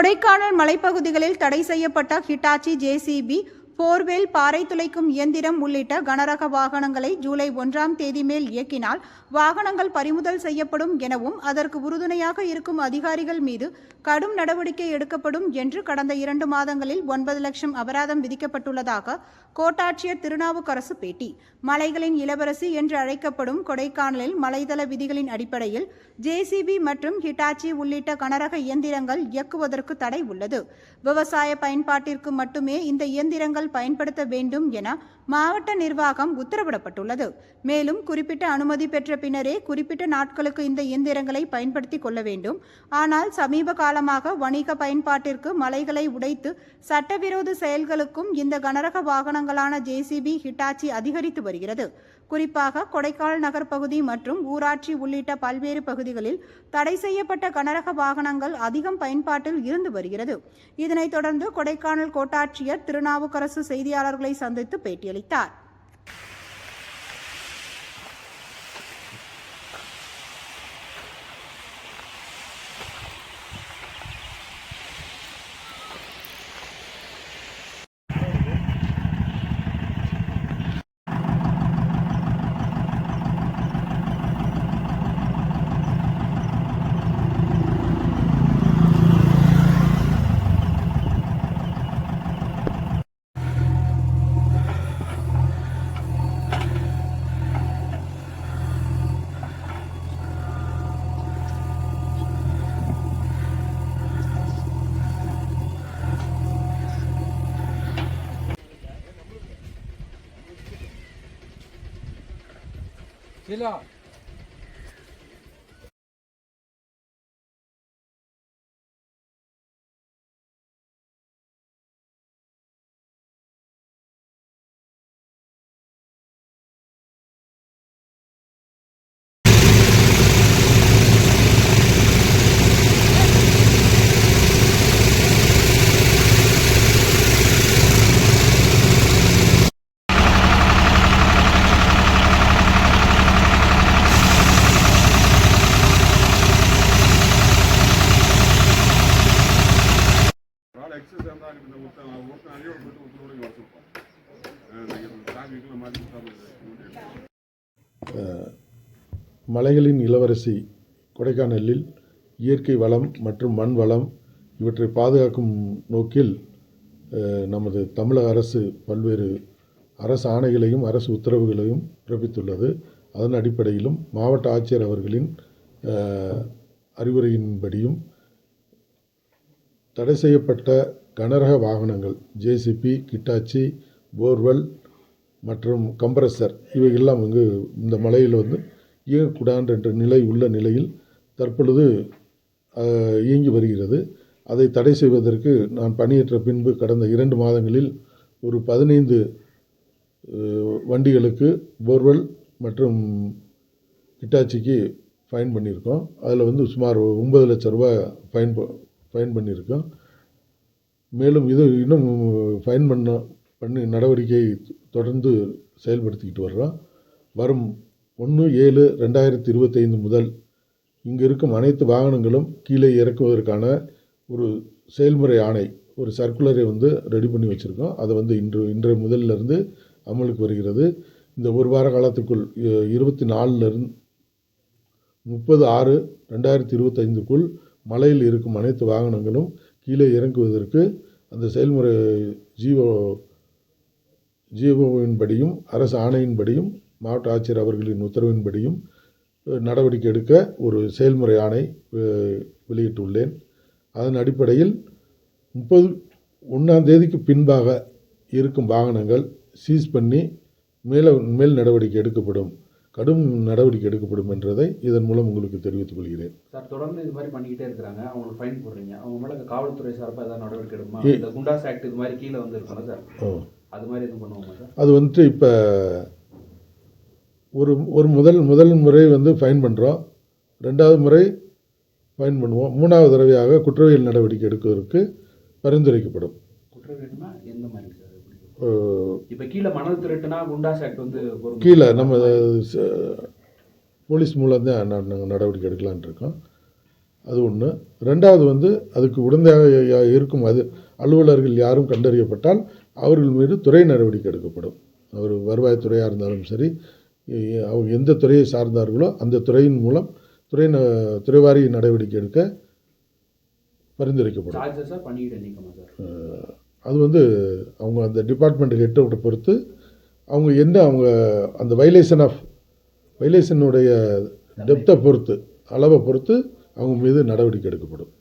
கொடைக்கானல் மலைப்பகுதிகளில் தடை செய்யப்பட்ட ஹிட்டாச்சி ஜேசிபி போர்வேல் பாறை துளைக்கும் இயந்திரம் உள்ளிட்ட கனரக வாகனங்களை ஜூலை ஒன்றாம் தேதி மேல் இயக்கினால் வாகனங்கள் பறிமுதல் செய்யப்படும் எனவும் அதற்கு உறுதுணையாக இருக்கும் அதிகாரிகள் மீது கடும் நடவடிக்கை எடுக்கப்படும் என்று கடந்த இரண்டு மாதங்களில் ஒன்பது லட்சம் அபராதம் விதிக்கப்பட்டுள்ளதாக கோட்டாட்சியர் திருநாவுக்கரசு பேட்டி. மலைகளின் இளவரசி என்று அழைக்கப்படும் கொடைக்கானலில் மலைதள விதிகளின் அடிப்படையில் ஜேசிபி மற்றும் ஹிட்டாச்சி உள்ளிட்ட கனரக இயந்திரங்கள் இயக்குவதற்கு தடை உள்ளது. விவசாய பயன்பாட்டிற்கு மட்டுமே இந்த இயந்திரங்கள் பயன்படுத்த வேண்டும் என மாவட்ட நிர்வாகம் உத்தரவிடப்பட்டுள்ளது. மேலும் குறிப்பிட்ட அனுமதி பெற்ற பின்னரே குறிப்பிட்ட நாட்களுக்கு இந்த இயந்திரங்களை பயன்படுத்திக் கொள்ள வேண்டும். ஆனால் சமீப காலமாக வணிக பயன்பாட்டிற்கு மலைகளை உடைத்து சட்டவிரோத செயல்களுக்கும் இந்த கனரக வாகனங்களான ஜேசிபி ஹிட்டாச்சி அதிகரித்து வருகிறது. குறிப்பாக கொடைக்கானல் நகர் பகுதி மற்றும் ஊராட்சி உள்ளிட்ட பல்வேறு பகுதிகளில் தடை செய்யப்பட்ட கனரக வாகனங்கள் அதிகம் பயன்பாட்டில் இருந்து வருகிறது. இதனைத் தொடர்ந்து கொடைக்கானல் கோட்டாட்சியர் திருநாவுக்கரசு செய்தியாளர்களை சந்தித்து பேட்டியளித்தார். Silah. எக்ஸஸ் இருந்தால் இந்த ஒருத்தன் ஒருத்தன் அழியோட போயிட்டு ஒருத்தர் கூட வச்சுருப்போம் மலைகளின் இளவரசி கொடைக்கானலில் இயற்கை வளம் மற்றும் மண் வளம் இவற்றை பாதுகாக்கும் நோக்கில் நமது தமிழக அரசு பல்வேறு அரசு ஆணைகளையும் அரசு உத்தரவுகளையும் பிறப்பித்துள்ளது. அதன் அடிப்படையிலும் மாவட்ட ஆட்சியர் அவர்களின் அறிவுரையின்படியும் தடை செய்யப்பட்ட கனரக வாகனங்கள் ஜேசிபி கிட்டாச்சி போர்வெல் மற்றும் கம்ப்ரஸர் இவையெல்லாம் இங்கு இந்த மலையில் வந்து இயங்கக்கூடாது என்ற நிலை உள்ள நிலையில் தற்பொழுது இயங்கி வருகிறது. அதை தடை செய்வதற்கு நான் பணியேற்ற பின்பு கடந்த இரண்டு மாதங்களில் ஒரு பதினைந்து வண்டிகளுக்கு போர்வெல் மற்றும் ஹிட்டாச்சிக்கு ஃபைன் பண்ணியிருக்கோம். அதில் வந்து சுமார் ஒன்பது லட்ச ரூபாய் ஃபைன் ஃபைன் பண்ணியிருக்கோம். மேலும் இது இன்னும் ஃபைன் பண்ண பண்ணி நடவடிக்கை தொடர்ந்து செயல்படுத்திக்கிட்டு வர்றோம். வரும் ஒன்று ஏழு ரெண்டாயிரத்தி இருபத்தைந்து முதல் இங்கே இருக்கும் அனைத்து வாகனங்களும் கீழே இறக்குவதற்கான ஒரு செயல்முறை ஆணை ஒரு சர்க்குலரை வந்து ரெடி பண்ணி வச்சுருக்கோம். அதை வந்து இன்று இன்றைய முதல்ல இருந்து அமலுக்கு வருகிறது. இந்த ஒரு வார காலத்துக்குள் இ- இருபத்தி நாலுலேருந்து முப்பது ஆறு ரெண்டாயிரத்தி இருபத்தைந்துக்குள் மலையில் இருக்கும் அனைத்து வாகனங்களும் கீழே இறங்குவதற்கு அந்த செயல்முறை ஜீவோ ஜிஓவின்படியும் அரசு ஆணையின்படியும் மாவட்ட ஆட்சியர் அவர்களின் உத்தரவின்படியும் நடவடிக்கை எடுக்க ஒரு செயல்முறை ஆணை வெளியிட்டுள்ளேன். அதன் அடிப்படையில் முப்பது ஒன்றாம் தேதிக்கு பின்பாக இருக்கும் வாகனங்கள் சீஸ் பண்ணி மேல மேல் நடவடிக்கை எடுக்கப்படும். கடும் நடவடிக்கை எடுக்கப்படும் என்றதை இதன் மூலம் உங்களுக்கு தெரிவித்துக் கொள்கிறேன். சார் தொடர்ந்து இது மாதிரி பண்ணிக்கிட்டே இருக்கிறாங்க. அவங்களுக்கு ஃபைன் போடுறீங்க. அவங்க மேல காவல்துறை சார்பாக ஏதாவது நடவடிக்கை எடுக்குமா? இந்த குண்டாஸ் ஆக்ட் இது மாதிரி கீழே வந்து இருக்கும்ல சார். ஓ. அது மாதிரி எதுவும் பண்ணுவோமா சார்? அது வந்துட்டு இப்போ ஒரு ஒரு முதல் முதல் முறை வந்து ஃபைன் பண்ணுறோம் ரெண்டாவது முறை ஃபைன் பண்ணுவோம். மூணாவது தடவையாக குற்றவியல் நடவடிக்கை எடுப்பதற்கு பரிந்துரைக்கப்படும். குற்றவியல்னா எந்த மாதிரி சார்? இப்ப கீழே மணல் திருட்டுனா குண்டாஸ் ஆக்ட் வந்து. கீழே நம்ம போலீஸ் மூலம் தான் நாங்கள் நடவடிக்கை எடுக்கலாம்னு இருக்கோம். அது ஒன்று ரெண்டாவது வந்து அதுக்கு உடந்தையாக இருக்கும் அது அலுவலர்கள் யாரும் கண்டறியப்பட்டால் அவர்கள் மீது துறை நடவடிக்கை எடுக்கப்படும். அவர் வருவாய்த்துறையாக இருந்தாலும் சரி அவங்க எந்த துறையை சார்ந்தார்களோ அந்த துறையின் மூலம் துறை துறைவாரி நடவடிக்கை எடுக்க பரிந்துரைக்கப்படும். அது வந்து அவங்க அந்த டிபார்ட்மெண்ட் அவுட்டை பொறுத்து அவங்க என்ன அவங்க அந்த வைலேஷன் ஆஃப் வைலேஷனுடைய டெப்த்தை பொறுத்து அளவை பொறுத்து அவங்க மீது நடவடிக்கை எடுக்கப்படும்.